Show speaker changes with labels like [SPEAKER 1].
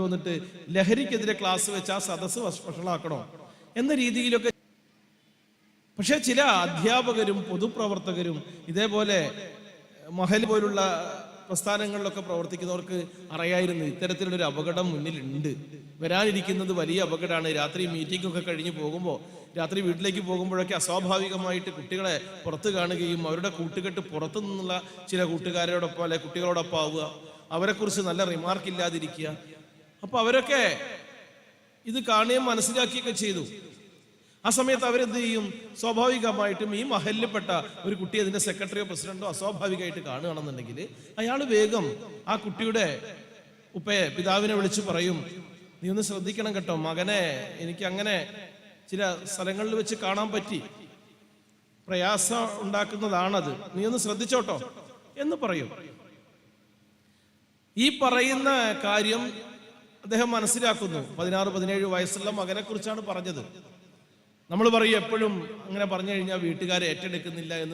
[SPEAKER 1] കൊണ്ടുവന്നിട്ട് ലഹരിക്കെതിരെ ക്ലാസ് വെച്ച് ആ സദസ്സ് വഷ- വഷളാക്കണോ എന്ന രീതിയിലൊക്കെ പക്ഷെ ചില അധ്യാപകരും പൊതുപ്രവർത്തകരും ഇതേപോലെ മഹൽ പോലുള്ള പ്രസ്ഥാനങ്ങളിലൊക്കെ പ്രവർത്തിക്കുന്നവർക്ക് അറിയായിരുന്നു ഇത്തരത്തിലുള്ളൊരു അപകടം മുന്നിലുണ്ട്. വരാനിരിക്കുന്നത് വലിയ അപകടമാണ്. രാത്രി മീറ്റിംഗൊക്കെ കഴിഞ്ഞ് പോകുമ്പോൾ രാത്രി വീട്ടിലേക്ക് പോകുമ്പോഴൊക്കെ അസ്വാഭാവികമായിട്ട് കുട്ടികളെ പുറത്ത് കാണുകയും അവരുടെ കൂട്ടുകെട്ട് പുറത്തു നിന്നുള്ള ചില കൂട്ടുകാരോടൊപ്പം അല്ലെ കുട്ടികളോടൊപ്പം ആവുക അവരെക്കുറിച്ച് നല്ല റിമാർക്ക് ഇല്ലാതിരിക്കുക അപ്പൊ അവരൊക്കെ ഇത് കാണുകയും മനസ്സിലാക്കിയൊക്കെ ചെയ്തു. ആ സമയത്ത് അവരെന്ത് ചെയ്യും? സ്വാഭാവികമായിട്ടും ഈ മഹലിൽപ്പെട്ട ഒരു കുട്ടി അതിന്റെ സെക്രട്ടറിയോ പ്രസിഡന്റോ അസ്വാഭാവികമായിട്ട് കാണുകയാണെന്നുണ്ടെങ്കിൽ അയാൾ വേഗം ആ കുട്ടിയുടെ ഉപ്പയെ പിതാവിനെ വിളിച്ചു പറയും നീ ഒന്ന് ശ്രദ്ധിക്കണം കേട്ടോ മകനെ എനിക്ക് അങ്ങനെ ചില സ്ഥലങ്ങളിൽ വെച്ച് കാണാൻ പറ്റി. പ്രയാസം ഉണ്ടാക്കുന്നതാണത്. നീ ഒന്ന് ശ്രദ്ധിച്ചോട്ടോ. എന്ന് പറയും. ഈ പറയുന്ന കാര്യം അദ്ദേഹം മനസ്സിലാക്കുന്നു. പതിനാറ് പതിനേഴ് വയസ്സുള്ള മകനെ കുറിച്ചാണ് പറഞ്ഞത്. നമ്മൾ പറയും എപ്പോഴും അങ്ങനെ പറഞ്ഞു കഴിഞ്ഞാൽ വീട്ടുകാരെ ഏറ്റെടുക്കുന്നില്ല എന്ന്